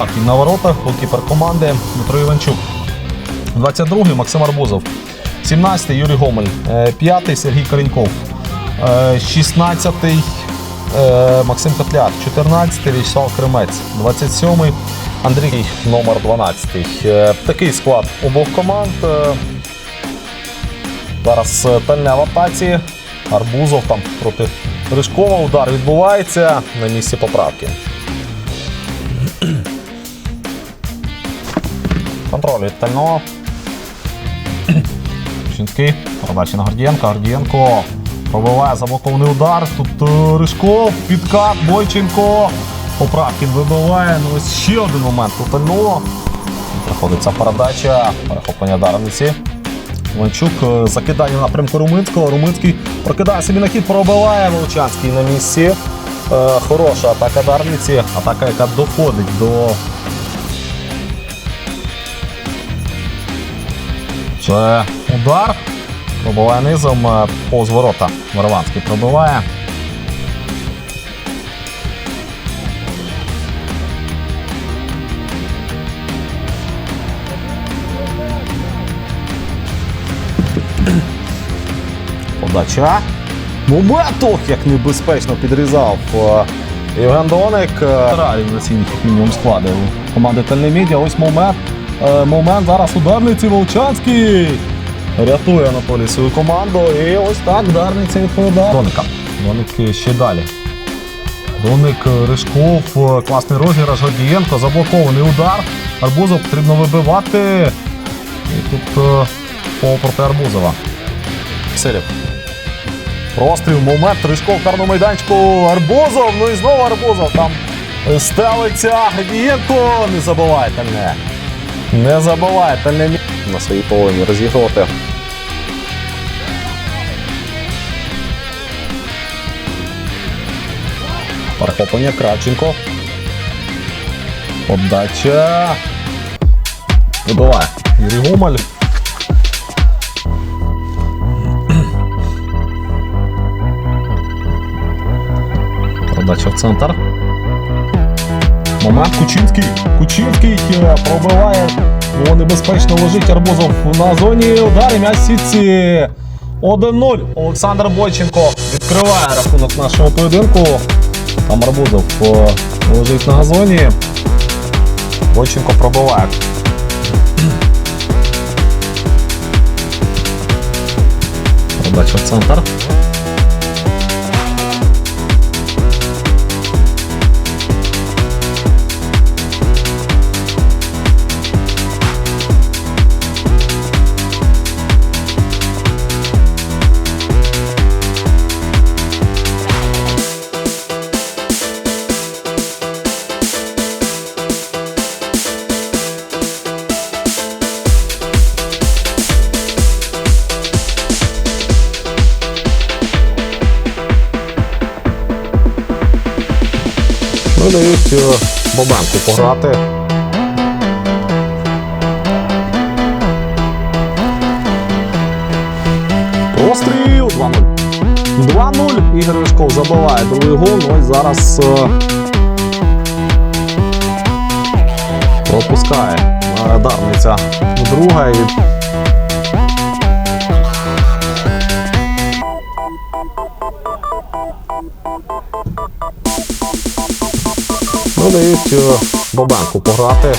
на воротах, голкіпер команди Дмитро Іванчук. 22-й Максим Арбузов. 17-й Юрій Гомель. 5-й Сергій Кореньков. 16-й е, Максим Котляр. 14-й Вячеслав Кремець. 27-й Андрій номер 12. Е, Такий склад обох команд. Е, Зараз е, Тальня в атаці. Арбузов там проти Ришкова. Удар відбувається на місці поправки. Контроль від Тального. Шинський. Передача на Гордієнка. Гордієнко пробиває заблокований удар. Тут е, Ришков, підкат, Бойченко. Поправки вибиває. Ну ось ще один момент у Тального. Приходиться передача. Перехоплення дарниці. Іванчук е, закидає в напрямку Руминського. Руминський прокидає собі на хід, пробиває Волчанський на місці. Е, Хороша атака Дарниці. Атака, яка доходить до. Це удар. Пробиває низом е, повз ворота. Варванський пробиває. Подача. Момент! Ох, як небезпечно підрізав е, Євген Доник. Організаційних як мінімум склади у команди Тельнемідіа. Ось момент. Е, Момент зараз у Дарниці Волчанський. Рятує Анатолій свою команду. І ось так Дарниця відповідає. Доника. Доник ще далі. Доник е, Ришков, е, класний розіграш, Гордієнко, заблокований удар. Арбузов потрібно вибивати. І тут пол проти Арбузова. Сирів. Простріл, момент, Ришков в карному майданчику. Арбузов, ну і знову Арбузов. Там ставиться Гордієнко. Не забувайте не. Не забувайте не на своїй половині розігрувати. Перехоплення Кравченко. Подача. Вибиває Юрій Гумаль. Передача в центр. Момент Кучинський. Кучинський е, пробиває. О, небезпечно лежить Арбузов на зоні. Удар і м'яч сітці. 1-0. Олександр Бойченко відкриває рахунок нашого поєдинку. Там Арбузов е, лежить на газоні. Бойченко пробиває. Передача центр. Ну, дають е, пограти. Постріл 2-0. 2-0. Ігор Ришков забиває другий гол. Ось зараз е, пропускає Дарниця друга. Дають е, Бобенку пограти.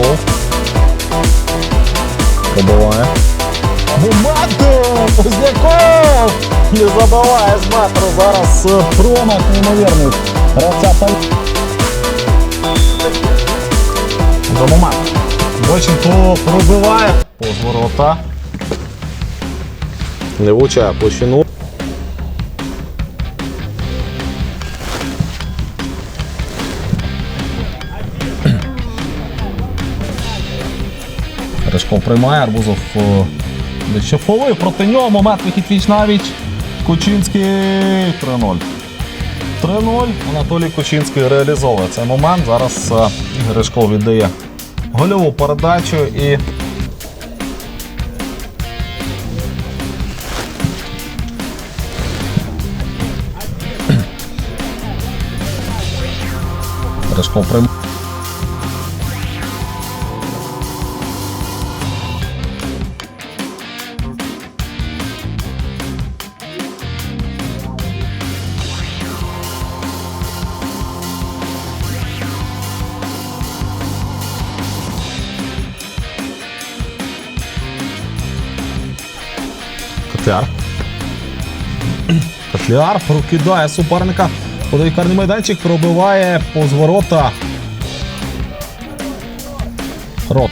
Познаков. Пробиває. Бумато! Позняков! Не забиває з. Зараз е, промах неймовірний. Гравця Паль. До момент. Бойченко пробиває. Позворота. Не влучає площину. Ришков приймає, Арбузов е, дещо фолив проти нього. Момент вихід віч навіч. Кучинський 3-0. 3-0. Анатолій Кучинський реалізовує цей момент. Зараз е, Ігор Ришков віддає гольову передачу і. Ришков приймає. Котляр. Котляр прокидає суперника. Подайкарний майданчик, пробиває повз ворота. Рот.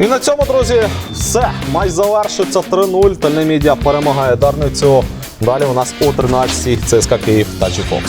І на цьому, друзі, все. Матч завершується 3-0. Тальне медіа перемагає Дарницю. Далі у нас о 13 ЦСКА Київ та G-Fox.